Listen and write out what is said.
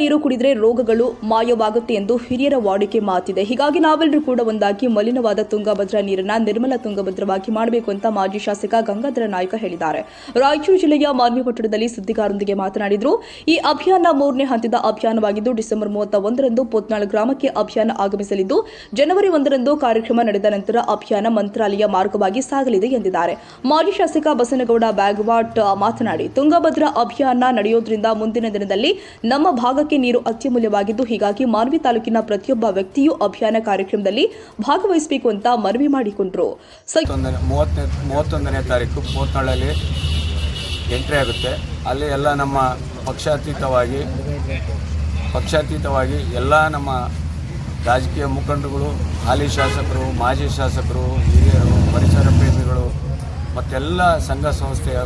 ನೀರು ಕುಡಿದ್ರೆ ರೋಗಗಳು ಮಾಯವಾಗುತ್ತೆ ಎಂದು ಹಿರಿಯರ ವಾಡಿಕೆ ಮಾತಿದೆ. ಹೀಗಾಗಿ ನಾವೆಲ್ಲರೂ ಕೂಡ ಒಂದಾಗಿ ಮಲಿನವಾದ ತುಂಗಭದ್ರಾ ನೀರನ್ನ ನಿರ್ಮಲ ತುಂಗಭದ್ರವಾಗಿ ಮಾಡಬೇಕು ಅಂತ ಮಾಜಿ ಶಾಸಕ ಗಂಗಾಧರ ನಾಯ್ಕ ಹೇಳಿದ್ದಾರೆ. ರಾಯಚೂರು ಜಿಲ್ಲೆಯ ಮಾನ್ವಿ ಪಟ್ಟಣದಲ್ಲಿ ಸುದ್ದಿಗಾರರೊಂದಿಗೆ ಮಾತನಾಡಿದರು, ಈ ಅಭಿಯಾನ ಮೂರನೇ ಹಂತದ ಅಭಿಯಾನವಾಗಿದ್ದು ಡಿಸೆಂಬರ್ ಮೂವತ್ತ ಒಂದರಂದು ಪೋತ್ನಾಳ್ ಗ್ರಾಮಕ್ಕೆ ಅಭಿಯಾನ ಆಗಮಿಸಲಿದ್ದು, ಜನವರಿ ಒಂದರಂದು ಕಾರ್ಯಕ್ರಮ ನಡೆದ ನಂತರ ಅಭಿಯಾನ ಮಂತ್ರಾಲಯ ಮಾರ್ಗವಾಗಿ ಸಾಗಲಿದೆ ಎಂದಿದ್ದಾರೆ. ಮಾಜಿ ಶಾಸಕ ಬಸನಗೌಡ ಬ್ಯಾಗ್ವಾಟ್ ಮಾತನಾಡಿ, ತುಂಗಭದ್ರಾ ಅಭಿಯಾನ ನಡೆಯೋದ್ರಿಂದ ಮುಂದಿನ ದಿನದಲ್ಲಿ ನಮ್ಮ ಭಾಗಕ್ಕೆ ನೀರು ಅತ್ಯಮೂಲ್ಯವಾಗಿದ್ದು, ಹೀಗಾಗಿ ಮಾನ್ವಿ ತಾಲೂಕಿನ ಪ್ರತಿಯೊಬ್ಬ ವ್ಯಕ್ತಿಯೂ ಅಭಿಯಾನ ಕಾರ್ಯಕ್ರಮದಲ್ಲಿ ಭಾಗವಹಿಸಬೇಕು ಅಂತ ಮನವಿ ಮಾಡಿಕೊಂಡರು. ಮೂವತ್ತೊಂದನೇ ತಾರೀಕು ಪೋತ್ನಾಳಲ್ಲಿ ಎಂಟ್ರಿ ಆಗುತ್ತೆ. ಅಲ್ಲಿ ಎಲ್ಲ ನಮ್ಮ ಪಕ್ಷಾತೀತವಾಗಿ ಪಕ್ಷಾತೀತವಾಗಿ ಎಲ್ಲ ನಮ್ಮ ರಾಜಕೀಯ ಮುಖಂಡರುಗಳು, ಹಾಲಿ ಶಾಸಕರು, ಮಾಜಿ ಶಾಸಕರು, ಹಿರಿಯರು, ಪರಿಸರ ಪ್ರೇಮಿಗಳು, ಮತ್ತೆಲ್ಲ ಸಂಘ ಸಂಸ್ಥೆಯ